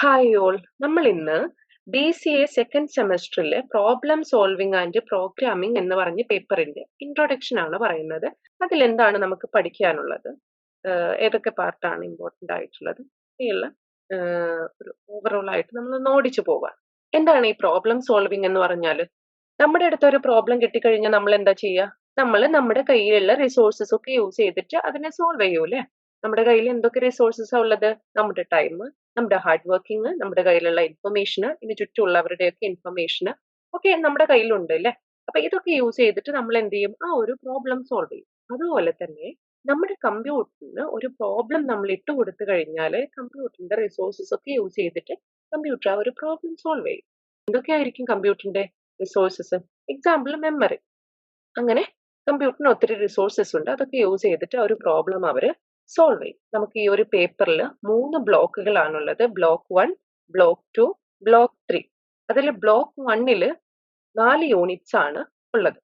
Hi all നമ്മൾ ഇന്ന് B C A second സെമസ്റ്ററിലെ പ്രോബ്ലം സോൾവിംഗ് ആൻഡ് പ്രോഗ്രാമിംഗ് എന്ന് പറഞ്ഞ പേപ്പറിന്റെ ഇൻട്രൊഡക്ഷൻ ആണ് പറയുന്നത്. അതിൽ എന്താണ് നമുക്ക് പഠിക്കാനുള്ളത്? ഏതൊക്കെ പാർട്ടാണ് ഇമ്പോർട്ടന്റ് ആയിട്ടുള്ളത്? ഇങ്ങനെയുള്ള ഒരു ഓവറോൾ ആയിട്ട് നമ്മൾ ഓടിച്ചു പോവാം. എന്താണ് ഈ പ്രോബ്ലം സോൾവിംഗ് എന്ന് പറഞ്ഞാൽ നമ്മുടെ അടുത്ത് ഒരു പ്രോബ്ലം കിട്ടിക്കഴിഞ്ഞാൽ നമ്മൾ എന്താ ചെയ്യുക നമ്മൾ നമ്മുടെ കയ്യിലുള്ള റിസോഴ്സസ് ഒക്കെ യൂസ് ചെയ്തിട്ട് അതിനെ സോൾവ് ചെയ്യൂലേ നമ്മുടെ കയ്യിൽ എന്തൊക്കെ റിസോഴ്സസ് ഉള്ളത്? നമ്മുടെ ടൈം നമ്മുടെ ഹാർഡ് വർക്കിംഗ് നമ്മുടെ കയ്യിലുള്ള ഇൻഫർമേഷന് ഇതിന് ചുറ്റുമുള്ളവരുടെയൊക്കെ ഇൻഫർമേഷന് ഒക്കെ നമ്മുടെ കയ്യിലുണ്ട് അല്ലേ? അപ്പൊ ഇതൊക്കെ യൂസ് ചെയ്തിട്ട് നമ്മൾ എന്ത് ചെയ്യും? ആ ഒരു പ്രോബ്ലം സോൾവ് ചെയ്യും. അതുപോലെ തന്നെ നമ്മുടെ കമ്പ്യൂട്ടറിന് ഒരു പ്രോബ്ലം നമ്മൾ ഇട്ട് കൊടുത്തു കഴിഞ്ഞാൽ കമ്പ്യൂട്ടറിന്റെ റിസോഴ്സസ് ഒക്കെ യൂസ് ചെയ്തിട്ട് കമ്പ്യൂട്ടർ ആ ഒരു പ്രോബ്ലം സോൾവ് ചെയ്യും. എന്തൊക്കെയായിരിക്കും കമ്പ്യൂട്ടറിന്റെ റിസോഴ്സസ് എക്സാമ്പിൾ മെമ്മറി അങ്ങനെ കമ്പ്യൂട്ടറിന് ഒത്തിരി റിസോഴ്സസ് ഉണ്ട്. അതൊക്കെ യൂസ് ചെയ്തിട്ട് ഒരു പ്രോബ്ലം അവർ സോൾവ് ചെയ്യും. നമുക്ക് ഈ ഒരു പേപ്പറിൽ മൂന്ന് ബ്ലോക്കുകളാണുള്ളത് block one block two block three അതിൽ ബ്ലോക്ക് വണ്ണിൽ നാല് യൂണിറ്റ്സ് ആണ് ഉള്ളത്.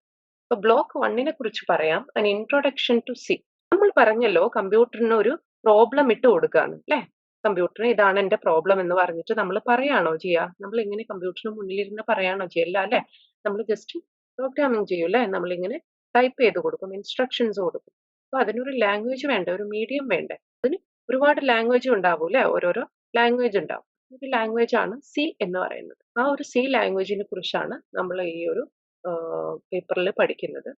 അപ്പൊ ബ്ലോക്ക് വണ്ണിനെ കുറിച്ച് പറയാം. അൻ ഇൻട്രൊഡക്ഷൻ ടു സി നമ്മൾ പറഞ്ഞല്ലോ കമ്പ്യൂട്ടറിന് ഒരു പ്രോബ്ലം ഇട്ട് കൊടുക്കാന്ന് അല്ലേ? കമ്പ്യൂട്ടറിന് ഇതാണ് എന്റെ പ്രോബ്ലം എന്ന് പറഞ്ഞിട്ട് നമ്മൾ പറയാണോ ചെയ്യുക നമ്മൾ ഇങ്ങനെ കമ്പ്യൂട്ടറിന് മുന്നിലിരുന്ന് പറയാണോ ചെയ്യല്ല അല്ലേ നമ്മൾ ജസ്റ്റ് പ്രോഗ്രാമിംഗ് ചെയ്യൂല്ലേ? നമ്മളിങ്ങനെ ടൈപ്പ് ചെയ്ത് കൊടുക്കും ഇൻസ്ട്രക്ഷൻസ് കൊടുക്കും. അപ്പൊ അതിനൊരു ലാംഗ്വേജ് വേണ്ട ഒരു മീഡിയം വേണ്ട. അതിന് ഒരുപാട് ലാംഗ്വേജ് ഉണ്ടാവും അല്ലേ? ഓരോരോ ലാംഗ്വേജ് ഉണ്ടാവും. ഒരു ലാംഗ്വേജ് ആണ് സി എന്ന് പറയുന്നത്. ആ ഒരു സി ലാംഗ്വേജിനെ കുറിച്ചാണ് നമ്മൾ ഈ ഒരു പേപ്പറിൽ പഠിക്കുന്നത്.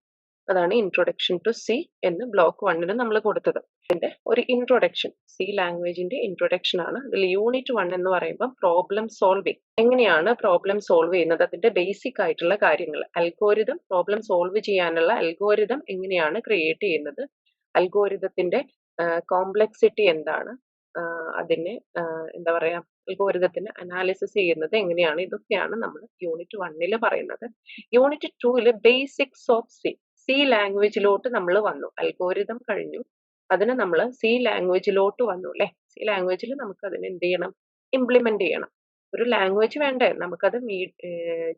അതാണ് ഇൻട്രൊഡക്ഷൻ ടു സി എന്ന് ബ്ലോക്ക് വണ്ണിന് നമ്മൾ കൊടുത്തത്. ഇതിന്റെ ഒരു ഇൻട്രൊഡക്ഷൻ സി ലാംഗ്വേജിന്റെ ഇൻട്രൊഡക്ഷൻ ആണ്. അതിൽ യൂണിറ്റ് വൺ എന്ന് പറയുമ്പോൾ പ്രോബ്ലം സോൾവിങ് എങ്ങനെയാണ് പ്രോബ്ലം സോൾവ് ചെയ്യുന്നത്? അതിന്റെ ബേസിക് ആയിട്ടുള്ള കാര്യങ്ങൾ അൽഗോരിതം പ്രോബ്ലം സോൾവ് ചെയ്യാനുള്ള അൽഗോരിതം എങ്ങനെയാണ് ക്രിയേറ്റ് ചെയ്യുന്നത്? അൽഗോരിതത്തിന്റെ കോംപ്ലക്സിറ്റി എന്താണ്? അതിനെ എന്താ പറയാ അൽഗോരിതത്തിന് അനാലിസിസ് ചെയ്യുന്നത് എങ്ങനെയാണ്? ഇതൊക്കെയാണ് നമ്മൾ യൂണിറ്റ് വണ്ണിൽ പറയുന്നത്. യൂണിറ്റ് ടൂൽ ബേസിക്സ് ഓഫ് സി സി ലാംഗ്വേജിലോട്ട് നമ്മൾ വന്നു. അൽഗോരിതം കഴിഞ്ഞു. അതിന് നമ്മൾ സി ലാംഗ്വേജിലോട്ട് വന്നു അല്ലെ? സി ലാംഗ്വേജിൽ നമുക്ക് അതിനെ എന്ത് ചെയ്യണം? ഇംപ്ലിമെന്റ് ചെയ്യണം. ഒരു ലാംഗ്വേജ് വേണ്ടേ? നമുക്കത്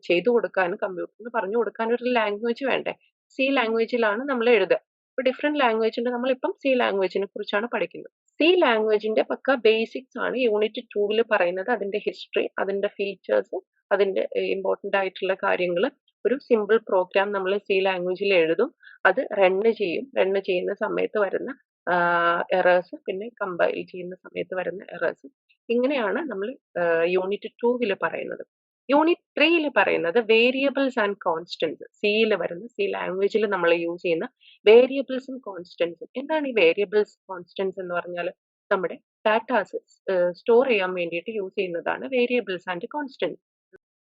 ചെയ്തു കൊടുക്കാനും കമ്പ്യൂട്ടറിന് പറഞ്ഞു കൊടുക്കാനും ഒരു ലാംഗ്വേജ് വേണ്ടേ? സി ലാംഗ്വേജിലാണ് നമ്മൾ എഴുതുക. ഇപ്പൊ ഡിഫറെന്റ് ലാംഗ്വേജ് ഉണ്ട്. നമ്മളിപ്പം സി ലാംഗ്വേജിനെ കുറിച്ചാണ് പഠിക്കുന്നത്. സി ലാംഗ്വേജിന്റെ പക്ക ബേസിക്സ് ആണ് യൂണിറ്റ് ടൂവിൽ പറയുന്നത്. അതിന്റെ ഹിസ്റ്ററി അതിന്റെ ഫീച്ചേഴ്സ് അതിന്റെ ഇമ്പോർട്ടന്റ് ആയിട്ടുള്ള കാര്യങ്ങൾ ഒരു സിമ്പിൾ പ്രോഗ്രാം നമ്മൾ സി ലാംഗ്വേജിൽ എഴുതും. അത് റണ്ണ് ചെയ്യും. റണ്ണ് ചെയ്യുന്ന സമയത്ത് വരുന്ന എറേഴ്സ് പിന്നെ കമ്പൈൽ ചെയ്യുന്ന സമയത്ത് വരുന്ന എറേഴ്സ് ഇങ്ങനെയാണ് നമ്മൾ യൂണിറ്റ് ടൂവിൽ പറയുന്നത്. യൂണിറ്റ് ത്രീയിൽ പറയുന്നത് വേരിയബിൾസ് ആൻഡ് കോൺസ്റ്റൻസ് സിയിൽ വരുന്ന സി ലാംഗ്വേജിൽ നമ്മൾ യൂസ് ചെയ്യുന്ന വേരിയബിൾസും കോൺസ്റ്റൻസും എന്താണ് ഈ വേരിയബിൾസ് കോൺസ്റ്റൻസ് എന്ന് പറഞ്ഞാൽ? നമ്മുടെ ഡാറ്റാസ് സ്റ്റോർ ചെയ്യാൻ വേണ്ടിയിട്ട് യൂസ് ചെയ്യുന്നതാണ് വേരിയബിൾസ് ആൻഡ് കോൺസ്റ്റൻസ്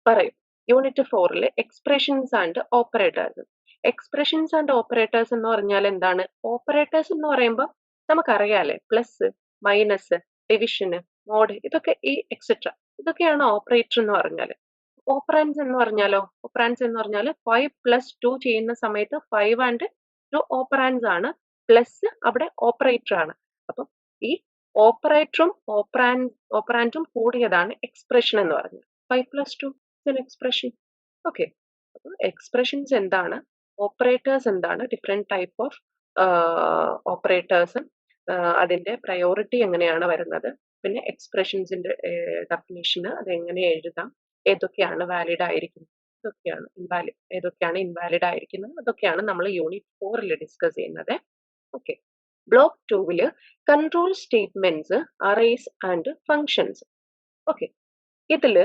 പറയും. യൂണിറ്റ് ഫോറിൽ expressions and operators expressions and operators എന്ന് പറഞ്ഞാൽ എന്താണ്? ഓപ്പറേറ്റേഴ്സ് എന്ന് പറയുമ്പോൾ നമുക്കറിയാലേ പ്ലസ് മൈനസ് ഡിവിഷന് മോഡ് ഇതൊക്കെ ഈ എക്സെട്ര ഇതൊക്കെയാണ് ഓപ്പറേറ്റർ എന്ന് പറഞ്ഞാൽ. ഓപ്പറാൻസ് എന്ന് പറഞ്ഞാലോ? ഓപ്പറാൻസ് എന്ന് പറഞ്ഞാൽ ഫൈവ് പ്ലസ് ടു ചെയ്യുന്ന സമയത്ത് ഫൈവ് ആൻഡ് ടു ഓപ്പറാൻസ് ആണ്. പ്ലസ് അവിടെ ഓപ്പറേറ്റർ ആണ്. അപ്പം ഈ ഓപ്പറേറ്ററും ഓപ്പറാൻ ഓപ്പറാന്റും കൂടിയതാണ് എക്സ്പ്രഷൻ എന്ന് പറഞ്ഞത് five plus two expression okay അപ്പോൾ എക്സ്പ്രഷൻസ് എന്താണ്? ഓപ്പറേറ്റേഴ്സ് എന്താണ്? ഡിഫറെന്റ് ടൈപ്പ് ഓഫ് ഓപ്പറേറ്റേഴ്സ് അതിന്റെ പ്രയോറിറ്റി എങ്ങനെയാണ് വരുന്നത്? പിന്നെ എക്സ്പ്രഷൻസിന്റെ ഡെഫിനേഷന് അത് എങ്ങനെ എഴുതാം? ഏതൊക്കെയാണ് വാലിഡ് ആയിരിക്കുന്നത് ഇതൊക്കെയാണ് ഇൻവാലിഡ് ഏതൊക്കെയാണ് ഇൻവാലിഡ് ആയിരിക്കുന്നത്? അതൊക്കെയാണ് നമ്മൾ യൂണിറ്റ് ഫോറിൽ ഡിസ്കസ് ചെയ്യുന്നത്. ഓക്കെ ബ്ലോക്ക് ടൂവിൽ control statements arrays and functions okay ഇതിൽ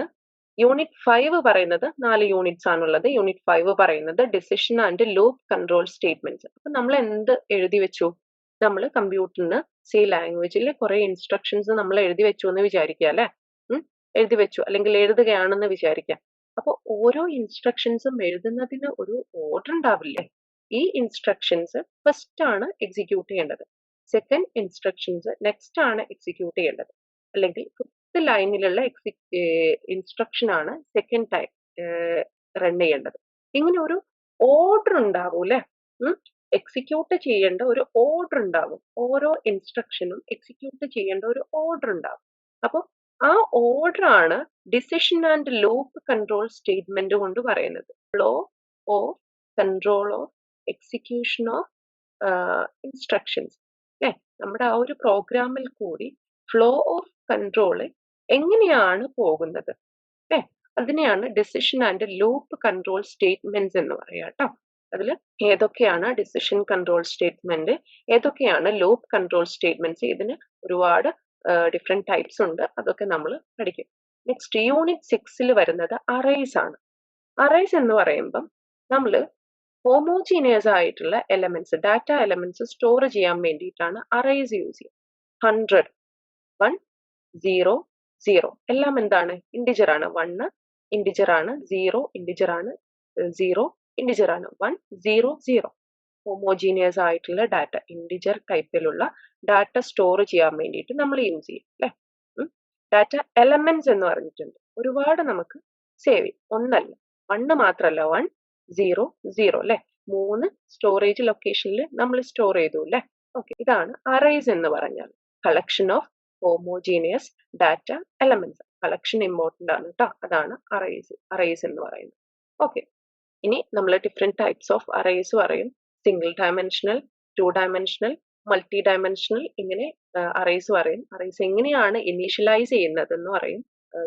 യൂണിറ്റ് ഫൈവ് പറയുന്നത് നാല് യൂണിറ്റ്സ് ആണുള്ളത്. യൂണിറ്റ് ഫൈവ് പറയുന്നത് decision and loop control statements അപ്പൊ നമ്മൾ എന്ത് എഴുതി വെച്ചു? നമ്മൾ കമ്പ്യൂട്ടറിന് സി ലാംഗ്വേജിൽ കുറെ ഇൻസ്ട്രക്ഷൻസ് നമ്മൾ എഴുതി വെച്ചു എന്ന് വിചാരിക്കുക അല്ലെ? എഴുതി വെച്ചു. അല്ലെങ്കിൽ എഴുതുകയാണെന്ന് വിചാരിക്കാം അപ്പോൾ ഓരോ ഇൻസ്ട്രക്ഷൻസും എഴുതുന്നതിന് ഒരു ഓർഡർ ഉണ്ടാവില്ലേ? ഈ ഇൻസ്ട്രക്ഷൻസ് ഫസ്റ്റ് ആണ് എക്സിക്യൂട്ട് ചെയ്യേണ്ടത്. സെക്കൻഡ് ഇൻസ്ട്രക്ഷൻസ് നെക്സ്റ്റ് ആണ് എക്സിക്യൂട്ട് ചെയ്യേണ്ടത്. അല്ലെങ്കിൽ ലൈനിലുള്ള എക്സി ഇൻസ്ട്രക്ഷൻ ആണ് സെക്കൻഡ് ടൈം റൺ ചെയ്യേണ്ടത്. ഇങ്ങനെ ഒരു ഓർഡർ ഉണ്ടാവും അല്ലെ? എക്സിക്യൂട്ട് ചെയ്യേണ്ട ഒരു ഓർഡർ ഉണ്ടാവും. ഓരോ ഇൻസ്ട്രക്ഷനും എക്സിക്യൂട്ട് ചെയ്യേണ്ട ഒരു ഓർഡർ ഉണ്ടാവും. അപ്പോൾ ആ ഓർഡർ ആണ് decision and loop control statement കൊണ്ട് പറയുന്നത്. Flow of control of execution of instructions അല്ലേ? നമ്മുടെ ആ ഒരു പ്രോഗ്രാമിൽ കൂടി ഫ്ലോ ഓഫ് കൺട്രോൾ എങ്ങനെയാണ് പോകുന്നത്? അല്ലേ അതിനെയാണ് decision and loop control statements എന്ന് പറയാം കേട്ടോ അതിൽ ഏതൊക്കെയാണ് ഡിസിഷൻ കൺട്രോൾ സ്റ്റേറ്റ്മെന്റ് ഏതൊക്കെയാണ് ലൂപ്പ് കൺട്രോൾ സ്റ്റേറ്റ്മെന്റ്സ് ഇതിന് ഒരുപാട് ഡിഫറെന്റ് ടൈപ്സ് ഉണ്ട്. അതൊക്കെ നമ്മൾ പഠിക്കും. നെക്സ്റ്റ് യൂണിറ്റ് സിക്സിൽ വരുന്നത് അറേസ് ആണ്. അറേസ് എന്ന് പറയുമ്പം നമ്മൾ ഹോമോജീനിയസ് ആയിട്ടുള്ള എലമെന്റ്സ് ഡാറ്റ എലമെന്റ്സ് സ്റ്റോർ ചെയ്യാൻ വേണ്ടിയിട്ടാണ് അറേസ് യൂസ് ചെയ്യുക ഹൺഡ്രഡ് വൺ സീറോ സീറോ. എല്ലാം എന്താണ്? ഇൻഡിജർ ആണ്. വണ്ണ് ഇൻഡിജർ ആണ്. സീറോ ഇൻഡിജർ ആണ്. സീറോ ഇൻഡിജർ ആണ്. One zero zero. ഹോമോജീനിയസ് ആയിട്ടുള്ള ഡാറ്റ ഇൻഡിജർ ടൈപ്പിലുള്ള ഡാറ്റ സ്റ്റോർ ചെയ്യാൻ വേണ്ടിയിട്ട് നമ്മൾ യൂസ് ചെയ്യും അല്ലേ? ഡാറ്റ എലമെന്റ്സ് എന്ന് പറഞ്ഞിട്ടുണ്ട്. ഒരുപാട് നമുക്ക് സേവ് ചെയ്യും. ഒന്നല്ല. വണ്ണ് മാത്രല്ല. വൺ സീറോ സീറോ അല്ലെ? മൂന്ന് സ്റ്റോറേജ് ലൊക്കേഷനിൽ നമ്മൾ സ്റ്റോർ ചെയ്തു അല്ലെ? ഓക്കെ ഇതാണ് അറേസ് എന്ന് പറഞ്ഞാൽ. Collection of homogeneous data elements collection important ആണ് കേട്ടോ അതാണ് അറേസ് അറേസ് എന്ന് പറയുന്നത്. ഓക്കെ ഇനി നമ്മൾ ഡിഫറെന്റ് ടൈപ്സ് ഓഫ് അറേസ് പറയും. Single dimensional two dimensional multi dimensional ഇങ്ങനെ അറേസ് പറയും. അറേസ് എങ്ങനെയാണ് ഇനീഷ്യലൈസ് ചെയ്യുന്നത് എന്ന് പറയും.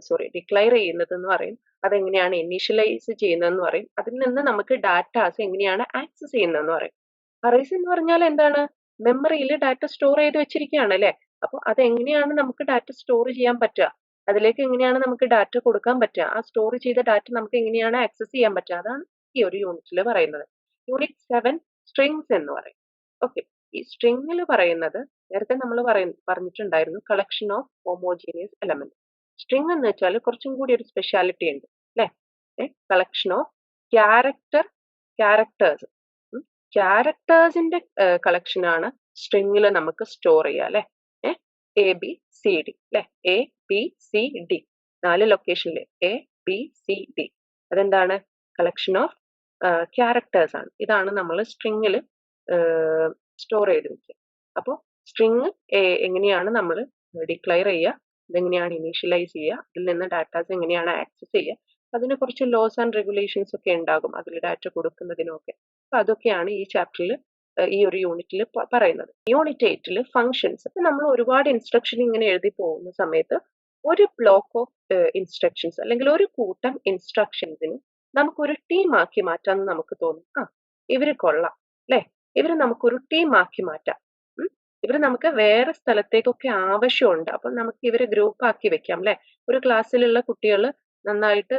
സോറി ഡിക്ലയർ ചെയ്യുന്നത് എന്ന് പറയും. അതെങ്ങനെയാണ് ഇനീഷ്യലൈസ് ചെയ്യുന്നതെന്ന് പറയും. അതിൽ നിന്ന് നമുക്ക് ഡാറ്റാസ് എങ്ങനെയാണ് ആക്സസ് ചെയ്യുന്നതെന്ന് പറയും. അറേസ് എന്ന് പറഞ്ഞാൽ എന്താണ്? മെമ്മറിയിൽ ഡാറ്റ സ്റ്റോർ ചെയ്ത് വെച്ചിരിക്കുകയാണ് അല്ലേ? അപ്പോൾ അതെങ്ങനെയാണ് നമുക്ക് ഡാറ്റ സ്റ്റോർ ചെയ്യാൻ പറ്റുക? അതിലേക്ക് എങ്ങനെയാണ് നമുക്ക് ഡാറ്റ കൊടുക്കാൻ പറ്റുക? ആ സ്റ്റോർ ചെയ്ത ഡാറ്റ നമുക്ക് എങ്ങനെയാണ് ആക്സസ് ചെയ്യാൻ പറ്റുക? അതാണ് ഈ ഒരു യൂണിറ്റിൽ പറയുന്നത്. യൂണിറ്റ് സെവൻ സ്ട്രിങ്സ് എന്ന് പറയും. ഓക്കെ ഈ സ്ട്രിങ്ങിൽ പറയുന്നത് നേരത്തെ നമ്മൾ പറഞ്ഞിട്ടുണ്ടായിരുന്നു collection of homogeneous element string എന്ന് വെച്ചാൽ കുറച്ചും കൂടി ഒരു സ്പെഷ്യാലിറ്റി ഉണ്ട് അല്ലേ? കളക്ഷൻ ഓഫ് ക്യാരക്ടർ ക്യാരക്ടേഴ്സ് ക്യാരക്ടേഴ്സിന്റെ കളക്ഷൻ ആണ് സ്ട്രിങ്ങിൽ നമുക്ക് സ്റ്റോർ ചെയ്യാം അല്ലെ? എ ബി സി ഡി അല്ലെ എ ബി സി ഡി നാല് ലൊക്കേഷനിൽ എ ബി സി ഡി അതെന്താണ്? കളക്ഷൻ ഓഫ് ക്യാരക്ടേഴ്സ് ആണ്. ഇതാണ് നമ്മൾ സ്ട്രിങ്ങിൽ സ്റ്റോർ ചെയ്ത് വെക്കുക. അപ്പോൾ സ്ട്രിങ് എങ്ങനെയാണ് നമ്മൾ ഡിക്ലെയർ ചെയ്യുക? ഇതെങ്ങനെയാണ് ഇനീഷ്യലൈസ് ചെയ്യുക? അതിൽ നിന്ന് ഡാറ്റാസ് എങ്ങനെയാണ് ആക്സസ് ചെയ്യുക? അതിന് കുറച്ച് ലോസ് ആൻഡ് റെഗുലേഷൻസ് ഒക്കെ ഉണ്ടാകും. അതിൽ ഡാറ്റ കൊടുക്കുന്നതിനൊക്കെ. അപ്പോൾ അതൊക്കെയാണ് ഈ ചാപ്റ്ററിൽ ഈ ഒരു യൂണിറ്റിൽ പറയുന്നത്. യൂണിറ്റ് എയ്റ്റിൽ ഫങ്ഷൻസ് അപ്പൊ നമ്മൾ ഒരുപാട് ഇൻസ്ട്രക്ഷൻ ഇങ്ങനെ എഴുതി പോകുന്ന സമയത്ത് ഒരു ബ്ലോക്ക് ഓഫ് ഇൻസ്ട്രക്ഷൻസ് അല്ലെങ്കിൽ ഒരു കൂട്ടം ഇൻസ്ട്രക്ഷൻസിന് നമുക്കൊരു ടീം ആക്കി മാറ്റാമെന്ന് നമുക്ക് തോന്നും. ആ ഇവർ കൊള്ളാം അല്ലെ? ഇവർ നമുക്കൊരു ടീം ആക്കി മാറ്റാം. ഇവർ നമുക്ക് വേറെ സ്ഥലത്തേക്കൊക്കെ ആവശ്യമുണ്ട്. അപ്പം നമുക്ക് ഇവരെ ഗ്രൂപ്പ് ആക്കി വെക്കാം അല്ലെ? ഒരു ക്ലാസ്സിലുള്ള കുട്ടികൾ നന്നായിട്ട്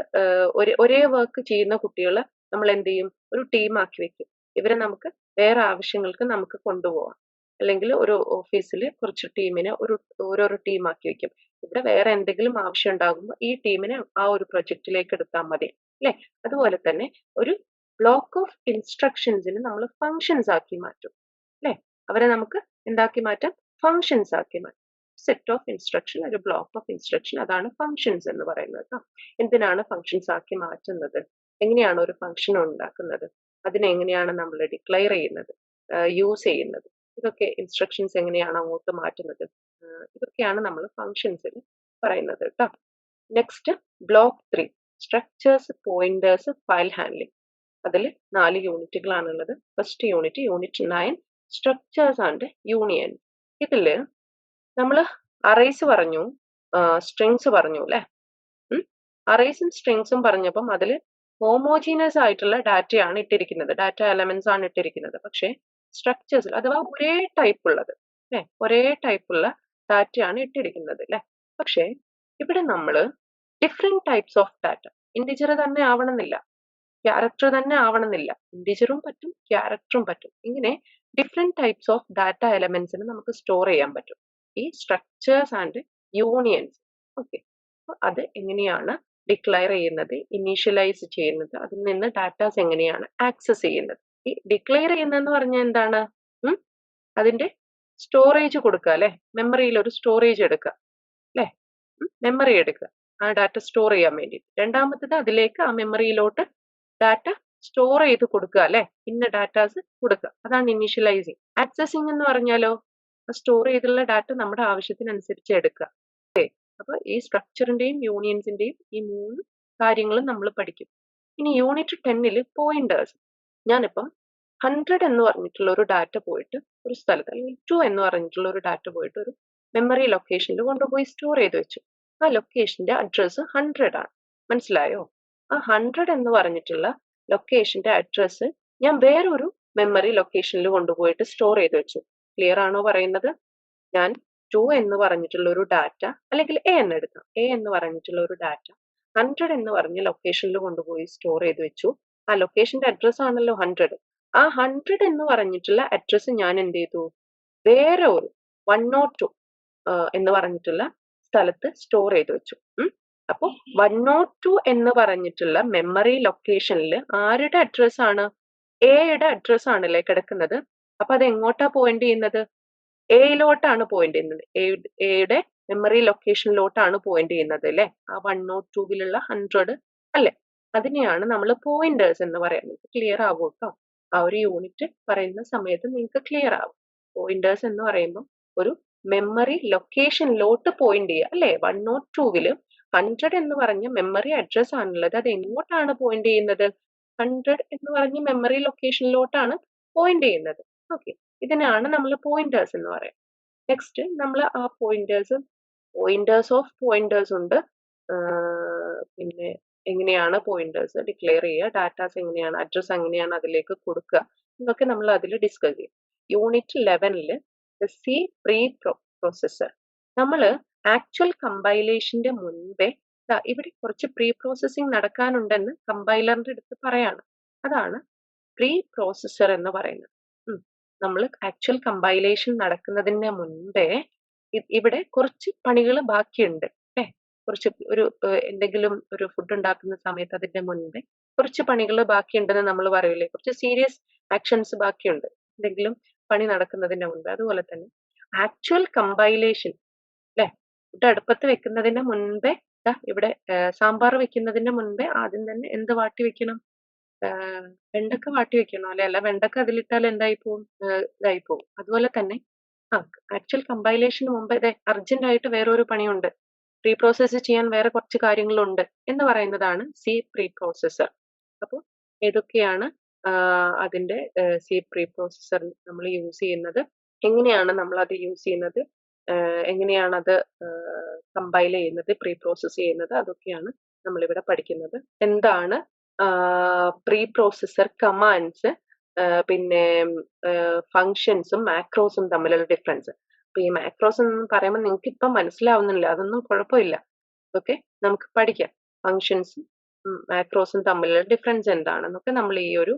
ഒരേ ഒരേ വർക്ക് ചെയ്യുന്ന കുട്ടികൾ നമ്മൾ എന്ത് ചെയ്യും? ഒരു ടീം ആക്കി വെക്കും. ഇവരെ നമുക്ക് വേറെ ആവശ്യങ്ങൾക്ക് നമുക്ക് കൊണ്ടുപോകാം അല്ലെങ്കിൽ ഒരു ഓഫീസിൽ കുറച്ച് ടീമിനെ ഒരു ഓരോരോ ടീം ആക്കി വെക്കും. ഇവിടെ വേറെ എന്തെങ്കിലും ആവശ്യം ഉണ്ടാകുമ്പോൾ ഈ ടീമിനെ ആ ഒരു പ്രൊജക്റ്റിലേക്ക് എടുത്താൽ മതി അല്ലെ? അതുപോലെ തന്നെ ഒരു ബ്ലോക്ക് ഓഫ് ഇൻസ്ട്രക്ഷൻസിന് നമ്മൾ ഫങ്ഷൻസ് ആക്കി മാറ്റും അല്ലെ? അവരെ നമുക്ക് എന്താക്കി മാറ്റാം? ഫങ്ഷൻസ് ആക്കി മാറ്റാം. സെറ്റ് ഓഫ് ഇൻസ്ട്രക്ഷൻ ഒരു ബ്ലോക്ക് ഓഫ് ഇൻസ്ട്രക്ഷൻ അതാണ് ഫങ്ഷൻസ് എന്ന് പറയുന്നത് എന്തിനാണ് ഫങ്ഷൻസ് ആക്കി മാറ്റുന്നത്? എങ്ങനെയാണ് ഒരു ഫങ്ഷൻ ഉണ്ടാക്കുന്നത്? അതിനെ എങ്ങനെയാണ് നമ്മൾ ഡിക്ലെയർ ചെയ്യുന്നത് യൂസ് ചെയ്യുന്നത് ഇതൊക്കെ ഇൻസ്ട്രക്ഷൻസ് എങ്ങനെയാണ് അങ്ങോട്ട് മാറ്റുന്നത് ഇതൊക്കെയാണ് നമ്മൾ ഫങ്ഷൻസിൽ പറയുന്നത് കേട്ടോ next block three structures pointers file handling അതിൽ നാല് യൂണിറ്റുകളാണുള്ളത്. First unit unit nine structures and union ഇതിൽ നമ്മൾ അറേസ് പറഞ്ഞു സ്ട്രിങ്സ് പറഞ്ഞു അല്ലേ അറേസും സ്ട്രിങ്സും പറഞ്ഞപ്പം അതിൽ ഹോമോജീനിയസ് ആയിട്ടുള്ള ഡാറ്റയാണ് ഇട്ടിരിക്കുന്നത്. ഡാറ്റ എലമെന്റ്സ് ആണ് ഇട്ടിരിക്കുന്നത്. പക്ഷേ സ്ട്രക്ചേഴ്സിൽ അഥവാ ഒരേ ടൈപ്പ് ഉള്ളത് അല്ലെ ഒരേ ടൈപ്പ് ഉള്ള ഡാറ്റയാണ് ഇട്ടിരിക്കുന്നത് അല്ലെ പക്ഷേ ഇവിടെ നമ്മൾ different types of data integer തന്നെ ആവണമെന്നില്ല ക്യാരക്ടർ തന്നെ ആവണമെന്നില്ല. ഇൻഡിജറും പറ്റും ക്യാരക്ടറും പറ്റും. ഇങ്ങനെ ഡിഫറെന്റ് ടൈപ്സ് ഓഫ് ഡാറ്റ എലമെന്റ്സിന് നമുക്ക് സ്റ്റോർ ചെയ്യാൻ പറ്റും. ഈ സ്ട്രക്ചേഴ്സ് ആൻഡ് യൂണിയൻസ് ഓക്കെ അത് എങ്ങനെയാണ് ഡിക്ലയർ ചെയ്യുന്നത് ഇനീഷ്യലൈസ് ചെയ്യുന്നത് അതിൽ നിന്ന് ഡാറ്റാസ് എങ്ങനെയാണ് ആക്സസ് ചെയ്യുന്നത്. ഈ ഡിക്ലെയർ ചെയ്യുന്നതെന്ന് പറഞ്ഞാൽ എന്താണ്? അതിന്റെ സ്റ്റോറേജ് കൊടുക്കുക അല്ലെ? മെമ്മറിയിൽ ഒരു സ്റ്റോറേജ് എടുക്കുക അല്ലെ? മെമ്മറി എടുക്കുക. ആ ഡാറ്റ സ്റ്റോർ ചെയ്യാൻ വേണ്ടി രണ്ടാമത്തത് അതിലേക്ക് ആ മെമ്മറിയിലോട്ട് ഡാറ്റ സ്റ്റോർ ചെയ്ത് കൊടുക്കുക അല്ലെ? ഇന്ന ഡാറ്റാസ് കൊടുക്കുക. അതാണ് ഇനീഷ്യലൈസിങ് ആക്സസിങ് എന്ന് പറഞ്ഞാലോ? സ്റ്റോർ ചെയ്തുള്ള ഡാറ്റ നമ്മുടെ ആവശ്യത്തിനനുസരിച്ച് എടുക്കുക. ഓക്കെ അപ്പൊ ഈ സ്ട്രക്ചറിന്റെയും യൂണിയൻസിന്റെയും ഈ മൂന്ന് കാര്യങ്ങളും നമ്മൾ പഠിക്കും. ഇനി യൂണിറ്റ് ടെന്നിൽ പോയിന്റേഴ്സ് ഞാനിപ്പം ഹൺഡ്രഡ് എന്ന് പറഞ്ഞിട്ടുള്ള ഒരു ഡാറ്റ പോയിട്ട് ഒരു സ്ഥലത്ത് അല്ലെങ്കിൽ ടു എന്ന് പറഞ്ഞിട്ടുള്ള ഒരു ഡാറ്റ പോയിട്ട് ഒരു മെമ്മറി ലൊക്കേഷനിൽ കൊണ്ടുപോയി സ്റ്റോർ ചെയ്ത് വെച്ചു. ആ ലൊക്കേഷന്റെ അഡ്രസ്സ് ഹൺഡ്രഡ് ആണ്. മനസ്സിലായോ? ആ ഹൺഡ്രഡ് എന്ന് പറഞ്ഞിട്ടുള്ള ലൊക്കേഷന്റെ അഡ്രസ്സ് ഞാൻ വേറൊരു മെമ്മറി ലൊക്കേഷനിൽ കൊണ്ടുപോയിട്ട് സ്റ്റോർ ചെയ്ത് വെച്ചു. ക്ലിയർ ആണോ പറയുന്നത്? ഞാൻ ടു എന്ന് പറഞ്ഞിട്ടുള്ള ഒരു ഡാറ്റ അല്ലെങ്കിൽ എ എന്ന് എടുക്കാം. എ എന്ന് പറഞ്ഞിട്ടുള്ള ഒരു ഡാറ്റ ഹൺഡ്രഡ് എന്ന് പറഞ്ഞ ലൊക്കേഷനിൽ കൊണ്ടുപോയി സ്റ്റോർ ചെയ്ത് വെച്ചു. ആ ലൊക്കേഷന്റെ അഡ്രസ് ആണല്ലോ ഹൺഡ്രഡ് ആ ഹൺഡ്രഡ് എന്ന് പറഞ്ഞിട്ടുള്ള അഡ്രസ്സ് ഞാൻ എന്ത് ചെയ്തു? വേറെ ഒരു വൺ നോട്ട് ടു എന്ന് പറഞ്ഞിട്ടുള്ള സ്ഥലത്ത് സ്റ്റോർ ചെയ്ത് വെച്ചു. അപ്പോൾ വൺ നോട്ട് ടു എന്ന് പറഞ്ഞിട്ടുള്ള മെമ്മറി ലൊക്കേഷനിൽ ആരുടെ അഡ്രസ് ആണ്? എയുടെ അഡ്രസ് ആണല്ലേ കിടക്കുന്നത്. അപ്പൊ അത് എങ്ങോട്ടാ പോയിന്റ് ചെയ്യുന്നത് എയിലോട്ടാണ് പോയിന്റ് ചെയ്യുന്നത്. എയുടെ മെമ്മറി ലൊക്കേഷനിലോട്ടാണ് പോയിന്റ് ചെയ്യുന്നത് അല്ലെ? ആ വൺ നോട്ട് ടൂവിലുള്ള ഹൺഡ്രഡ് അല്ലെ? അതിനെയാണ് നമ്മൾ പോയിന്റേഴ്സ് എന്ന് പറയുന്നത്. ക്ലിയർ ആവും കേട്ടോ ആ ഒരു യൂണിറ്റ് പറയുന്ന സമയത്ത് നിങ്ങൾക്ക് ക്ലിയർ ആവും. പോയിന്റേഴ്സ് എന്ന് പറയുമ്പോൾ ഒരു മെമ്മറി ലൊക്കേഷനിലോട്ട് പോയിന്റ് ചെയ്യുക അല്ലെ? വൺ നോട്ട് ടൂവിൽ ഹൺഡ്രഡ് എന്ന് പറഞ്ഞ മെമ്മറി അഡ്രസ് ആണുള്ളത്. അത് എങ്ങോട്ടാണ് പോയിന്റ് ചെയ്യുന്നത്? ഹൺഡ്രഡ് എന്ന് പറഞ്ഞ മെമ്മറി ലൊക്കേഷനിലോട്ടാണ് പോയിന്റ് ചെയ്യുന്നത്. ഓക്കെ ഇതിനാണ് നമ്മൾ പോയിന്റേഴ്സ് എന്ന് പറയുന്നത്. നെക്സ്റ്റ് നമ്മൾ ആ പോയിന്റേഴ്സ് പോയിന്റേഴ്സ് ഓഫ് പോയിന്റേഴ്സ് ഉണ്ട്. പിന്നെ എങ്ങനെയാണ് പോയിന്റേഴ്സ് ഡിക്ലെയർ ചെയ്യുക ഡാറ്റാസ് എങ്ങനെയാണ് അഡ്രസ് എങ്ങനെയാണ് അതിലേക്ക് കൊടുക്കുക എന്നൊക്കെ നമ്മൾ അതിൽ ഡിസ്കസ് ചെയ്യും. യൂണിറ്റ് ലെവനിൽ സി പ്രീ പ്രോസസ്സർ നമ്മൾ ആക്ച്വൽ കമ്പൈലേഷന്റെ മുൻപേ ഇവിടെ കുറച്ച് പ്രീ പ്രോസസ്സിംഗ് നടക്കാനുണ്ടെന്ന് കമ്പൈലറിന്റെ അടുത്ത് പറയാണ്. അതാണ് പ്രീ പ്രോസസ്സർ എന്ന് പറയുന്നത്. നമ്മൾ ആക്ച്വൽ കമ്പൈലേഷൻ നടക്കുന്നതിന് മുൻപേ ഇവിടെ കുറച്ച് പണികൾ ബാക്കിയുണ്ട്. അല്ലേ കുറച്ച് ഒരു എന്തെങ്കിലും ഒരു ഫുഡ് ഉണ്ടാക്കുന്ന സമയത്ത് അതിന്റെ മുൻപേ കുറച്ച് പണികൾ ബാക്കിയുണ്ടെന്ന് നമ്മൾ പറയില്ലേ കുറച്ച് സീരിയസ് ആക്ഷൻസ് ബാക്കിയുണ്ട്. എന്തെങ്കിലും പണി നടക്കുന്നതിന് മുൻപ്. അതുപോലെ തന്നെ ആക്ച്വൽ കമ്പൈലേഷൻ അല്ലെ ഫുഡ് അടുപ്പത്ത് വെക്കുന്നതിന് മുൻപേ ഇവിടെ സാമ്പാർ വെക്കുന്നതിന് മുൻപേ ആദ്യം തന്നെ എന്ത് വാട്ടി വെക്കണം? വെണ്ടക്ക വാട്ടി വെക്കണം? അല്ലെ? അല്ല വെണ്ടക്ക അതിലിട്ടാൽ എന്തായി പോവും? ഇതായി പോവും. അതുപോലെ തന്നെ ആ ആക്ച്വൽ കമ്പൈലേഷന് മുമ്പ് ഇതേ അർജന്റ് ആയിട്ട് വേറൊരു പണിയുണ്ട്. പ്രീ പ്രോസസ്സ് ചെയ്യാൻ വേറെ കുറച്ച് കാര്യങ്ങളുണ്ട് എന്ന് പറയുന്നതാണ് സി പ്രീ പ്രോസസ്സർ അപ്പോൾ ഏതൊക്കെയാണ് അതിന്റെ സി പ്രീ പ്രോസസ്സർ നമ്മൾ യൂസ് ചെയ്യുന്നത്? എങ്ങനെയാണ് നമ്മൾ അത് യൂസ് ചെയ്യുന്നത്? എങ്ങനെയാണ് അത് കമ്പൈൽ ചെയ്യുന്നത് പ്രീ പ്രോസസ്സ് ചെയ്യുന്നത്? അതൊക്കെയാണ് നമ്മളിവിടെ പഠിക്കുന്നത്. എന്താണ് പ്രീ പ്രോസസർ കമാൻഡ്സ് പിന്നെ ഫങ്ഷൻസും മാക്രോസും തമ്മിലുള്ള ഡിഫറൻസ്. അപ്പൊ ഈ മാക്രോസ് എന്ന് പറയുമ്പോൾ നിങ്ങൾക്ക് ഇപ്പം മനസ്സിലാവുന്നില്ല അതൊന്നും കുഴപ്പമില്ല. ഓക്കെ? നമുക്ക് പഠിക്കാം. ഫങ്ഷൻസും മാക്രോസും തമ്മിലുള്ള ഡിഫറൻസ് എന്താണെന്നൊക്കെ നമ്മൾ ഈ ഒരു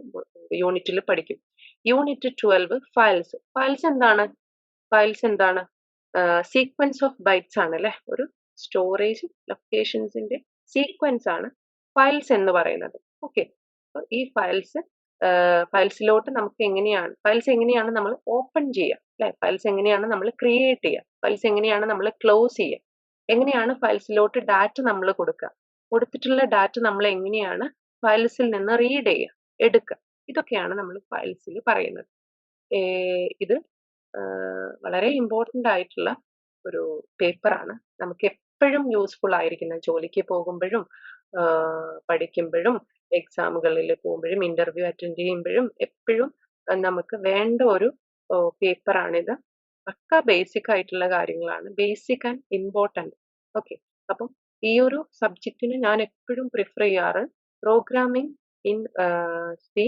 യൂണിറ്റിൽ പഠിക്കും. Unit twelve files. ഫയൽസ് എന്താണ്? ഫയൽസ് എന്താണ്? സീക്വൻസ് ഓഫ് ബൈറ്റ്സ് ആണ് അല്ലെ? ഒരു സ്റ്റോറേജ് ലൊക്കേഷൻസിന്റെ സീക്വൻസ് ആണ് ഫയൽസ് എന്ന് പറയുന്നത്. ഓക്കെ ഈ ഫയൽസ് ഫയൽസിലോട്ട് നമുക്ക് എങ്ങനെയാണ് ഫയൽസ് എങ്ങനെയാണ് നമ്മൾ ഓപ്പൺ ചെയ്യുക അല്ലെ? ഫയൽസ് എങ്ങനെയാണ് നമ്മൾ ക്രിയേറ്റ് ചെയ്യുക ഫയൽസ് എങ്ങനെയാണ് നമ്മൾ ക്ലോസ് ചെയ്യുക എങ്ങനെയാണ് ഫയൽസിലോട്ട് ഡാറ്റ നമ്മൾ കൊടുക്കുക കൊടുത്തിട്ടുള്ള ഡാറ്റ നമ്മൾ എങ്ങനെയാണ് ഫയൽസിൽ നിന്ന് റീഡ് ചെയ്യുക എടുക്കുക ഇതൊക്കെയാണ് നമ്മൾ ഫയൽസിൽ പറയുന്നത്. ഇത് വളരെ ഇമ്പോർട്ടന്റ് ആയിട്ടുള്ള ഒരു പേപ്പറാണ് നമുക്ക് എപ്പോഴും യൂസ്ഫുൾ ആയിരിക്കുന്ന ജോലിക്ക് പോകുമ്പോഴും പഠിക്കുമ്പോഴും എക്സാമുകളിൽ പോകുമ്പോഴും ഇന്റർവ്യൂ അറ്റൻഡ് ചെയ്യുമ്പോഴും എപ്പോഴും നമുക്ക് വേണ്ട ഒരു പേപ്പറാണിത് പക്ക ബേസിക് ആയിട്ടുള്ള കാര്യങ്ങളാണ്. ബേസിക് ആൻഡ് ഇമ്പോർട്ടന്റ് ഓക്കെ അപ്പം ഈ ഒരു സബ്ജക്റ്റിന് ഞാൻ എപ്പോഴും പ്രിഫർ ചെയ്യാറ് പ്രോഗ്രാമിംഗ് ഇൻ സി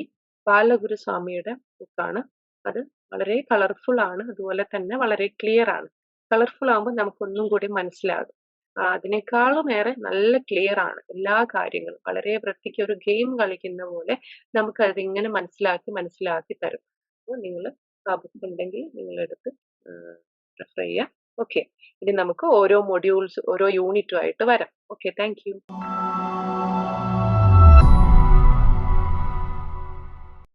ബാലഗുരുസ്വാമിയുടെ ബുക്കാണ് അത് വളരെ കളർഫുൾ ആണ്. അതുപോലെ തന്നെ വളരെ ക്ലിയർ ആണ്. കളർഫുൾ ആകുമ്പോൾ നമുക്കൊന്നും കൂടി മനസ്സിലാകും. അതിനേക്കാളും ഏറെ നല്ല ക്ലിയർ ആണ്. എല്ലാ കാര്യങ്ങളും. വളരെ വൃത്തിക്ക് ഒരു ഗെയിം കളിക്കുന്ന പോലെ നമുക്ക് അതിങ്ങനെ മനസ്സിലാക്കി മനസ്സിലാക്കി തരും. അപ്പോൾ നിങ്ങൾ ആ ബുക്ക് ഉണ്ടെങ്കിൽ നിങ്ങളെടുത്ത് റെഫർ ചെയ്യുക ഓക്കെ ഇനി നമുക്ക് ഓരോ മൊഡ്യൂൾസ് ഓരോ യൂണിറ്റും ആയിട്ട് വരാം. Okay thank